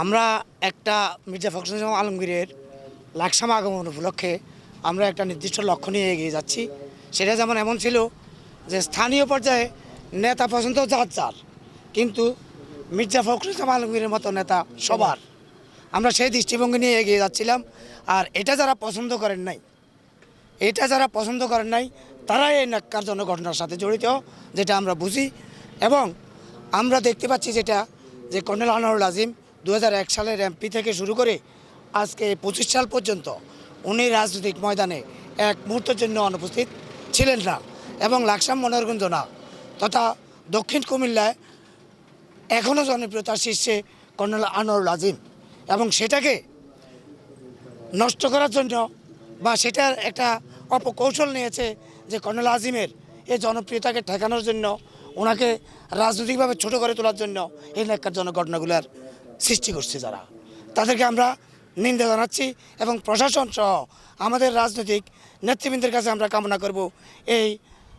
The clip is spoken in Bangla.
আমরা একটা মির্জা ফখরুল ইসলাম আলমগীরের লাকসাম আগমন উপলক্ষে আমরা একটা নির্দিষ্ট লক্ষ্য নিয়ে এগিয়ে যাচ্ছি। সেটা যেমন এমন ছিল যে স্থানীয় পর্যায়ে নেতা পছন্দ যার যার, কিন্তু মির্জা ফখরুল ইসলাম আলমগীরের মতো নেতা সবার। আমরা সেই দৃষ্টিভঙ্গি নিয়ে এগিয়ে যাচ্ছিলাম, আর এটা যারা পছন্দ করেন নাই, এটা যারা পছন্দ করেন নাই, তারাই এই ন্যাক্কারজনক ঘটনার সাথে জড়িত, যেটা আমরা বুঝি। এবং আমরা দেখতে পাচ্ছি যেটা যে কর্নেল আনোয়ারুল আজিম দু হাজার এক সালের এমপি থেকে শুরু করে আজকে পঁচিশ সাল পর্যন্ত উনি রাজনৈতিক ময়দানে এক মুহূর্তের জন্য অনুপস্থিত ছিলেন না এবং লাকসাম মনোরগঞ্জ না তথা দক্ষিণ কুমিল্লায় এখনও জনপ্রিয়তার শীর্ষে কর্নেল আনোয়ারুল আজিম এবং সেটাকে নষ্ট করার জন্য বা সেটার একটা অপকৌশল নিয়েছে যে কর্নেল আজিমের এই জনপ্রিয়তাকে ঠেকানোর জন্য, ওনাকে রাজনৈতিকভাবে ছোট করে তোলার জন্য এই ন্যাক্কারজনক ঘটনাগুলোর সৃষ্টি করছে যারা। তাদেরকে আমরা নিন্দা জানাচ্ছি এবং প্রশাসন সহ আমাদের রাজনৈতিক নেতৃবৃন্দের কাছে আমরা কামনা করব। এই